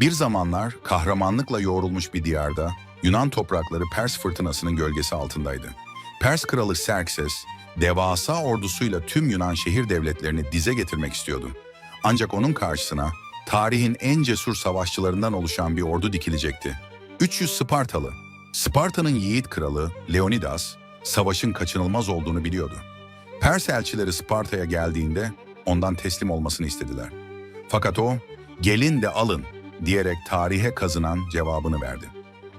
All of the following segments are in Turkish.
Bir zamanlar kahramanlıkla yoğrulmuş bir diyarda Yunan toprakları Pers fırtınasının gölgesi altındaydı. Pers kralı Xerxes, devasa ordusuyla tüm Yunan şehir devletlerini dize getirmek istiyordu. Ancak onun karşısına tarihin en cesur savaşçılarından oluşan bir ordu dikilecekti. 300 Spartalı. Sparta'nın yiğit kralı Leonidas, savaşın kaçınılmaz olduğunu biliyordu. Pers elçileri Sparta'ya geldiğinde ondan teslim olmasını istediler. Fakat o, gelin de alın diyerek tarihe kazınan cevabını verdi.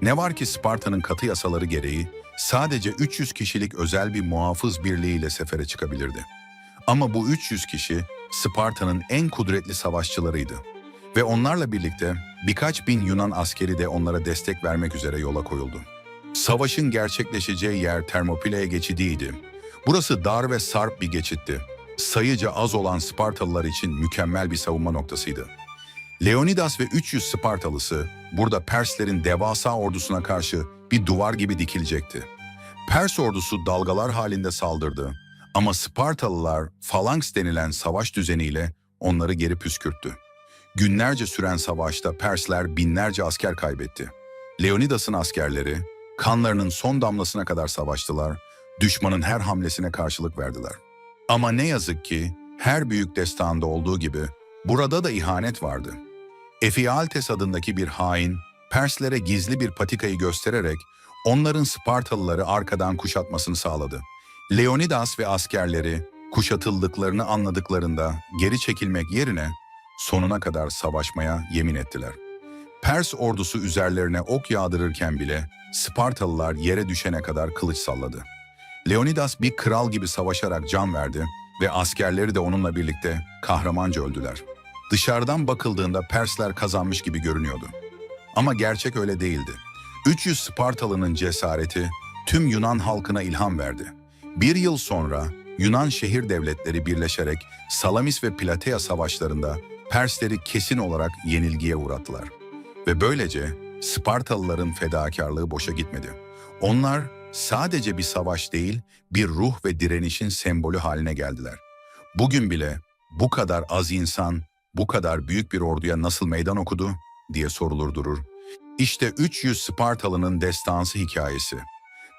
Ne var ki Sparta'nın katı yasaları gereği sadece 300 kişilik özel bir muhafız birliğiyle sefere çıkabilirdi. Ama bu 300 kişi Sparta'nın en kudretli savaşçılarıydı. Ve onlarla birlikte birkaç bin Yunan askeri de onlara destek vermek üzere yola koyuldu. Savaşın gerçekleşeceği yer Termopila'ya geçidiydi. Burası dar ve sarp bir geçitti. Sayıca az olan Spartalılar için mükemmel bir savunma noktasıydı. Leonidas ve 300 Spartalısı burada Perslerin devasa ordusuna karşı bir duvar gibi dikilecekti. Pers ordusu dalgalar halinde saldırdı ama Spartalılar falanks denilen savaş düzeniyle onları geri püskürttü. Günlerce süren savaşta Persler binlerce asker kaybetti. Leonidas'ın askerleri kanlarının son damlasına kadar savaştılar, düşmanın her hamlesine karşılık verdiler. Ama ne yazık ki her büyük destanda olduğu gibi burada da ihanet vardı. Efialtes adındaki bir hain, Perslere gizli bir patikayı göstererek onların Spartalıları arkadan kuşatmasını sağladı. Leonidas ve askerleri kuşatıldıklarını anladıklarında geri çekilmek yerine sonuna kadar savaşmaya yemin ettiler. Pers ordusu üzerlerine ok yağdırırken bile Spartalılar yere düşene kadar kılıç salladı. Leonidas bir kral gibi savaşarak can verdi ve askerleri de onunla birlikte kahramanca öldüler. Dışarıdan bakıldığında Persler kazanmış gibi görünüyordu. Ama gerçek öyle değildi. 300 Spartalı'nın cesareti tüm Yunan halkına ilham verdi. Bir yıl sonra Yunan şehir devletleri birleşerek Salamis ve Platea savaşlarında Persleri kesin olarak yenilgiye uğrattılar. Ve böylece Spartalıların fedakarlığı boşa gitmedi. Onlar sadece bir savaş değil, bir ruh ve direnişin sembolü haline geldiler. Bugün bile bu kadar az insan, bu kadar büyük bir orduya nasıl meydan okudu diye sorulur durur. İşte 300 Spartalı'nın destansı hikayesi.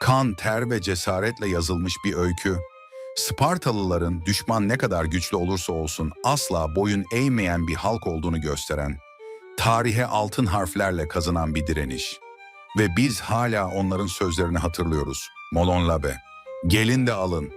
Kan, ter ve cesaretle yazılmış bir öykü. Spartalıların düşman ne kadar güçlü olursa olsun asla boyun eğmeyen bir halk olduğunu gösteren, tarihe altın harflerle kazınan bir direniş. Ve biz hala onların sözlerini hatırlıyoruz. Molon Labe, gelin de alın,